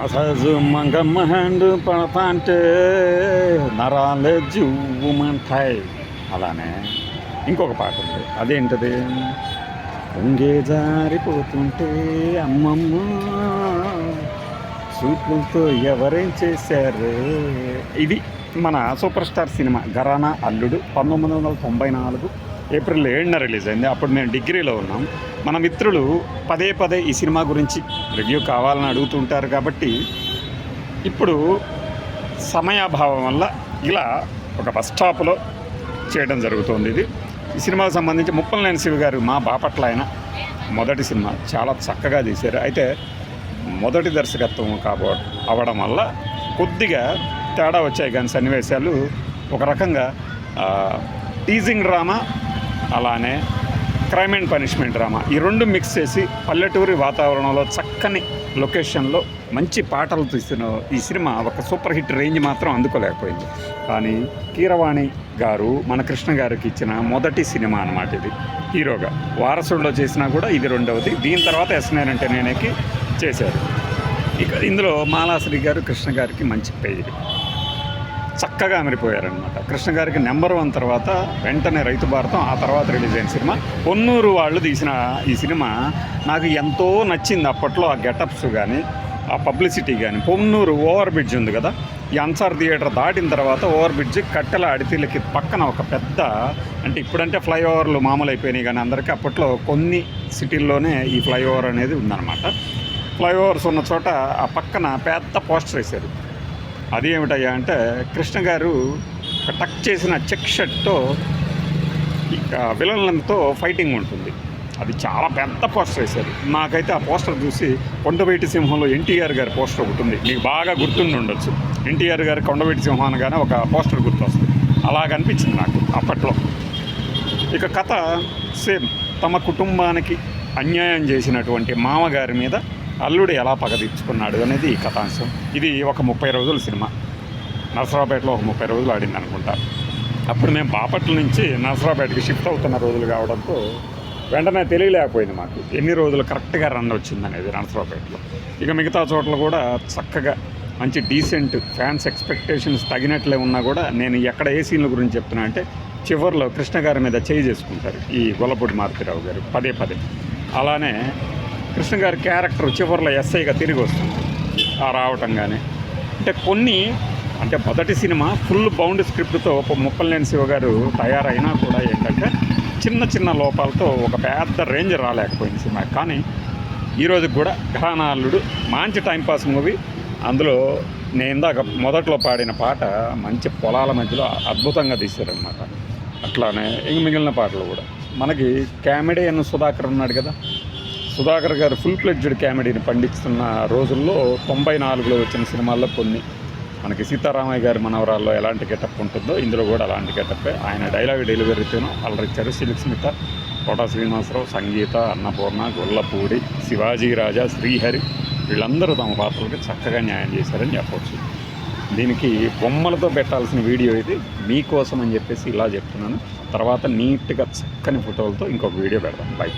Massage Mangamma hand పడతా అంటే నరాలే జువ్వుమంటాయి అలానే ఇంకొక పాట ఉంది. అదేంటది? పొంగే జారిపోతుంటే అమ్మమ్మ సూట్లతో ఎవరేం చేశారు? ఇది మన సూపర్ స్టార్ సినిమా గరానా అల్లుడు పంతొమ్మిది వందల తొంభై నాలుగు ఏప్రిల్ ఏడున రిలీజ్ అయింది. అప్పుడు మేము డిగ్రీలో ఉన్నాం. మన మిత్రులు పదే పదే ఈ సినిమా గురించి రివ్యూ కావాలని అడుగుతుంటారు కాబట్టి ఇప్పుడు సమయాభావం వల్ల ఇలా ఒక బస్ స్టాప్లో చేయడం జరుగుతుంది ఇది. ఈ సినిమాకు సంబంధించి ముప్పలనేని శివ గారు మా బాపట్ల ఆయన మొదటి సినిమా చాలా చక్కగా తీశారు అయితే మొదటి దర్శకత్వం కాబో అవ్వడం వల్ల కొద్దిగా తేడా వచ్చాయి. కానీ సన్నివేశాలు ఒక రకంగా టీజింగ్ డ్రామా అలానే క్రైమ్ అండ్ పనిష్మెంట్ డ్రామా. ఈ రెండు మిక్స్ చేసి పల్లెటూరి వాతావరణంలో చక్కని లొకేషన్లో మంచి పాటలు తీసిన ఈ సినిమా ఒక సూపర్ హిట్ రేంజ్ మాత్రం అందుకోలేకపోయింది. కానీ కీరవాణి గారు మన కృష్ణ గారికి ఇచ్చిన మొదటి సినిమా అన్నమాట ఇది. హీరోగా. వారసుడిలో చేసినా కూడా ఇది రెండవది. దీని తర్వాత ఎస్ అంటే నేనేకి చేశారు. ఇక ఇందులో మాలాశ్రీ గారు కృష్ణ గారికి మంచి పేరు. చక్కగా అమరిపోయారనమాట కృష్ణ గారికి నెంబర్ వన్ తర్వాత వెంటనే రైతు భారతం ఆ తర్వాత రిలీజ్ అయిన సినిమా. పొన్నూరు వాళ్ళు తీసిన ఈ సినిమా నాకు ఎంతో నచ్చింది అప్పట్లో ఆ గెటప్స్ కానీ ఆ పబ్లిసిటీ కానీ పొన్నూరు ఓవర్ బ్రిడ్జ్ ఉంది కదా ఈ అన్సార్ థియేటర్ దాటిన తర్వాత ఓవర్ బ్రిడ్జ్ కట్టెల అడితీలకి పక్కన ఒక పెద్ద అంటే ఇప్పుడంటే ఫ్లైఓవర్లు మామూలు అయిపోయినాయి కానీ అందరికీ అప్పట్లో కొన్ని సిటీల్లోనే ఈ ఫ్లైఓవర్ అనేది ఉందన్నమాట. ఫ్లైఓవర్స్ ఉన్న చోట ఆ పక్కన పెద్ద పోస్టర్ వేశారు. అది ఏమిటయ్యా అంటే కృష్ణ గారు టక్ చేసిన చెక్ షర్ట్తో విలన్లతో ఫైటింగ్ ఉంటుంది. అది చాలా పెద్ద పోస్టర్ వేశారు. నాకైతే ఆ పోస్టర్ చూసి కొండవేటి సింహంలో ఎన్టీఆర్ గారి పోస్టర్ ఒకటి ఉంది. మీకు బాగా గుర్తుండి ఉండొచ్చు. ఎన్టీఆర్ గారి కొండవేటి సింహం అనగానే ఒక పోస్టర్ గుర్తొస్తుంది. అలాగ అనిపించింది నాకు అప్పట్లో. ఇక కథ సేమ్. తమ కుటుంబానికి అన్యాయం చేసినటువంటి మామగారి మీద అల్లుడు ఎలా పగ తీర్చుకున్నాడు అనేది ఈ కథాంశం. ఇది ఒక ముప్పై రోజుల సినిమా. నరసరావుపేటలో ఒక ముప్పై రోజులు ఆడింది అనుకుంటా. అప్పుడు మేము బాపట్ల నుంచి నరసరావుపేటకి షిఫ్ట్ అవుతున్న రోజులు కావడంతో వెంటనే తెలియలేకపోయింది మాకు. ఎన్ని రోజులు కరెక్ట్గా రన్ వచ్చింది అనేది నరసరావుపేటలో. ఇక మిగతా చోట్ల కూడా చక్కగా మంచి డీసెంట్ ఫ్యాన్స్ ఎక్స్పెక్టేషన్స్ తగినట్లే ఉన్నా కూడా నేను ఎక్కడ ఏ సీన్ల గురించి చెప్తున్నా అంటే చివరిలో కృష్ణ గారి మీద చేయి చేసుకుంటారు ఈ గొల్లపూడి మారుతిరావు గారు. పదే పదే. అలానే కృష్ణ గారి క్యారెక్టర్ చివరిలో ఎస్ఐగా తిరిగి వస్తుంది. ఆ రావటం కానీ అంటే కొన్ని అంటే మొదటి సినిమా ఫుల్ బౌండ్ స్క్రిప్ట్తో ముప్పలనేని శివ గారు తయారైనా కూడా ఏంటంటే చిన్న చిన్న లోపాలతో ఒక పెద్ద రేంజ్ రాలేకపోయింది సినిమా. కానీ ఈరోజు కూడా ఘరానాలుడు మంచి టైంపాస్ మూవీ. అందులో నేను ఇందాక మొదట్లో పాడిన పాట మంచి పొలాల మధ్యలో అద్భుతంగా తీశారనమాట అట్లానే ఇంక మిగిలిన పాటలు కూడా. మనకి కామెడీ అన్న సుధాకర్ ఉన్నాడు కదా సుధాకర్ గారు ఫుల్ ఫ్లెడ్జ్డ్ కామెడీని పండిస్తున్న రోజుల్లో తొంభై నాలుగులో వచ్చిన సినిమాల్లో కొన్ని. మనకి సీతారామయ్య గారి మనవరాల్లో ఎలాంటి గెటప్ ఉంటుందో ఇందులో కూడా అలాంటి గెటప్పే. ఆయన డైలాగ్ డెలివరీతోనూ అలరిచ్చారు సిల్క్ స్మిత కోటా శ్రీనివాసరావు సంగీత అన్నపూర్ణ గొల్లపూడి శివాజీ రాజా శ్రీహరి వీళ్ళందరూ తమ పాత్రలకి చక్కగా న్యాయం చేశారని చెప్పవచ్చు దీనికి బొమ్మలతో పెట్టాల్సిన వీడియో ఇది. మీకోసం అని చెప్పేసి ఇలా చెప్తున్నాను. తర్వాత నీట్గా చక్కని ఫోటోలతో ఇంకొక వీడియో పెడతాను బై